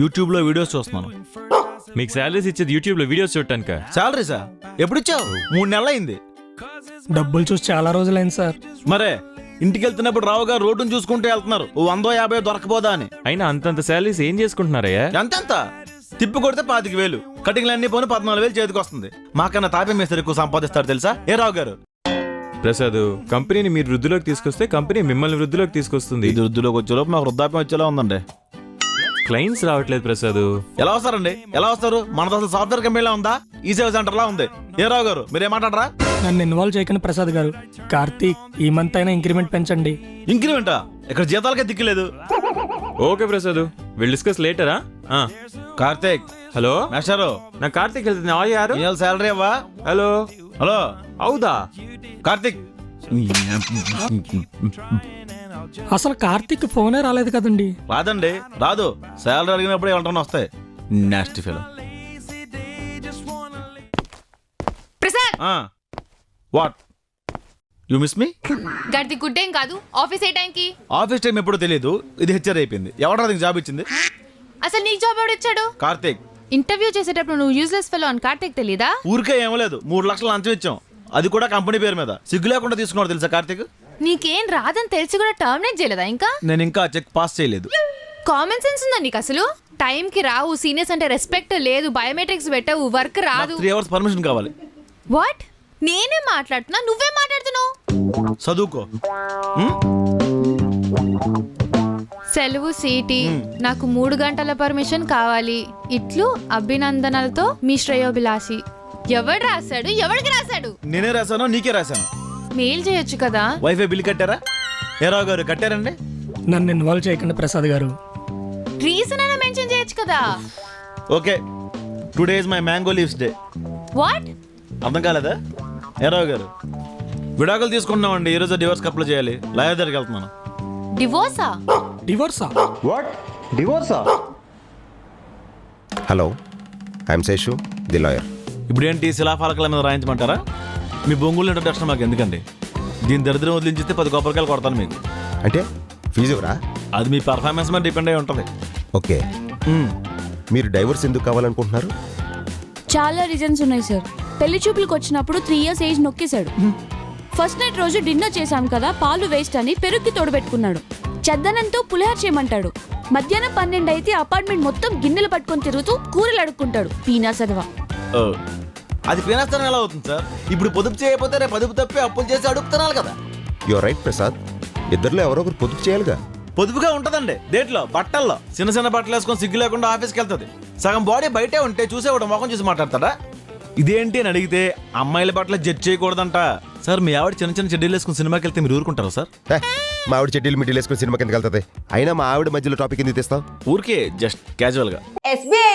యూట్యూబ్లో వీడియోస్ చూస్తున్నాను. మీకు శాలరీస్ ఇచ్చేది యూట్యూబ్లో వీడియోస్ చూడటానిక? శాలరీసా? ఎప్పుడు ఇచ్చావు మూడు నెలలు అయింది డబ్బులు చూసి చాలా రోజులైంది సార్. మరే ఇంటికి వెళ్తున్నప్పుడు రావు గారు రోడ్డును చూసుకుంటూ వెళ్తున్నారు. ఓ వందో యాభై దొరకపోదా అని. అయినా అంతంత శాలరీస్ ఏం చేసుకుంటున్నారయ్యా? ఎంతెంత? తిప్పి కొడితే పాతిక వేలు. కటింగ్లు అన్ని పోను పద్నాలుగు వేలు చేతికి వస్తుంది. మాకన్నా తాపే మేస్తారు ఎక్కువ సంపాదిస్తారు తెలుసా? ఏ రావు గారు? ప్రసాద్ కంపెనీని మీరు వృద్ధిలోకి తీసుకొస్తే కంపెనీ మిమ్మల్ని వృద్ధిలోకి తీసుకొస్తుంది. ఇది వృద్ధిలోకి వచ్చేలోపు మాకు వృద్ధాప్యం వచ్చేలా ఉందండి. క్లయింట్స్ రావట్లేదు ప్రసాద్. ఎలా వస్తారండి? ఎలా వస్తారు? మనది అసలు సాఫ్ట్వేర్ కంపెనీలా ఉందా? ఈ సేవ సెంటర్ లా ఉంది. ఏ రావు గారు మీరేమాటాడరా నన్ను ఇన్వాల్వ్ చేయకండి ప్రసాద్ గారు. కార్తీక్ ఈ మంత్ అయినా ఇంక్రిమెంట్ పెంచండి. ఇంక్రిమెంటా ఇక్కడ జీతాలకే దిక్కులేదు ఓకే ప్రసాద్ విల్ డిస్కస్ లేటరా కార్తీక్. హలో? మేషారు నా కార్తీక్ వెళ్తుంది. ఆ యారు శాలరీ అవ్వా? హలో? హలో. అవుదా? కార్తీక్. అసలు కార్తీక్ ఫోనే రాలేదు కదండి? రాదండి. రాదు. శాలరీ అడిగినప్పుడు ఏమంటాను వస్తాయి. Next fill Prasad! What you miss మీ గడిది గుడ్డేం కాదు. ఆఫీస్ ఏ టైంకి? ఆఫీస్ టైం ఎప్పుడో తెలియదు ఇది హెచ్చర్ అయిపోయింది. ఎవడా దీనికి జాబ్ ఇచ్చింది? అసలు నీకు జాబ్ ఎవడిచ్చాడు కార్తీక్. ఇంటర్వ్యూ చేసేటప్పుడు నువ్వు యూజ్లెస్ ఫెలో అని కార్తీక్ తెలీదా? ఊరికే ఏమీ లేదు. మూడు లక్షలు లంచం ఇచ్చాం. అది కూడా కంపెనీ పేరు మీద. సిగ్గు లేకుండా తీసుకున్నాడు తెలుసా కార్తీక్? నీకేం రాదని తెలిసి కూడా టర్మినేట్ చేయలేదా ఇంకా? నేను ఇంకా చెక్ పాస్ చేయలేదు. కామన్ సెన్స్ ఉందా నీకు అసలు? టైంకి రావు సీనియర్స్ అంటే రెస్పెక్ట్ లేదు బయోమెట్రిక్స్ పెట్టవు వర్క్ రాదు. త్రీ అవర్స్ పర్మిషన్ కావాలి. వాట్ నేనే మాట్లాడుతున్నా నువ్వే మాట్లాడుతున్నావు? చదువుకో? సెలవు సీటీ నాకు మూడు గంటల పర్మిషన్ కావాలి. ఇట్లు అభినందనలతో మీ శ్రేయోభిలాషి. ఎవడు రాశాడు? ఎవడికి రాశాడు? నేనే రాశాను నీకే రాశాను? మెయిల్ చేయొచ్చు కదా? వైఫై బిల్ కట్టారా? ఏ రావు గారు కట్టారండి? నన్ను ఇన్వాల్వ్ చేయకండి ప్రసాద్ గారు. రీజన్ అయినా మెన్షన్ చేయొచ్చు కదా? Okay. Today is my mango leaves day what అర్థం కాలేదా? ఏ రావు గారు విడాకులు తీసుకున్నామండి ఈరోజు డివోర్స్ అప్లై చేయాలి. లాయర్ దగ్గరికి వెళ్తున్నాను. డివోర్సా డివోర్సా what డివోర్సా hello I'm Seshu the lawyer ఇప్పుడు ఏంటి శిలాఫలకాల మీద రాయించమంటారా? మీ బొంగులు ఇంట్రడక్షన్ మాకు ఎందుకండి? దీని దరిద్రం వదిలించితే పది కొబ్బరికాయలు కొడతాను మీకు. అంటే ఫీజు రా అది మీ పర్ఫార్మెన్స్ మీద డిపెండ్ అయి ఉంటుంది. ఓకే. మీరు డైవర్స్ ఎందుకు కావాలనుకుంటున్నారు? చాలా రీజన్స్ ఉన్నాయి సార్ పెళ్ళి చూపులకు వచ్చినప్పుడు త్రీ ఇయర్స్ ఏజ్ నొక్కేశాడు. ఫస్ట్ నైట్ రోజు డిన్నర్ చేశాం కదా పాలు వేస్ట్ అని పెరుగుకి తోడబెట్టుకున్నాడు. చెద్దనంతో పులిహార చేయమంటాడు. మధ్యాహ్నం పన్నెండు అయితే అపార్ట్మెంట్ మొత్తం గిన్నెలు పట్టుకొని తిరుగుతూ కూరలు అడుక్కుంటాడు. పీనా సదవా. ఓ. అది పీనేస్తానం ఎలా అవుతుంది సార్? ఇప్పుడు పొదుపు చేయకపోతే రేపు పొదుపు తప్పి అప్పులు చేసి అడుగుతున్నారు కదా. యువర్ రైట్ ప్రసాద్ ఇద్దరిలో ఎవరో ఒకరు పొదుపు చేయాలిగా. పొదుపుగా ఉంటదండి. దేంట్లో బట్టల్లో చిన్న చిన్న బట్టలు వేసుకొని సిగ్గు లేకుండా ఆఫీస్కి వెళ్తుంది. సగం బాడీ బయటే ఉంటే చూసేవాడు ముఖం చూసి మాట్లాడతాడా? ఇదేంటి అని అడిగితే అమ్మాయిల బట్టలు జడ్జ్ చేయకూడదంట. సార్ మీ ఆవిడ చిన్న చిన్న చెడ్డీలు వేసుకుని సినిమాకి వెళ్తే మీరు ఊరుకుంటారా సార్? హే, మా ఆవిడ చెడ్డీలు మిడ్డీలు వేసుకుని సినిమా కిందకి వెళ్తుంది. అయినా మా ఆవిడ మధ్యలో టాపిక్ ఎందుకు తెస్తావు? ఊరికే జస్ట్ క్యాజువల్గా. ఎస్బీఐ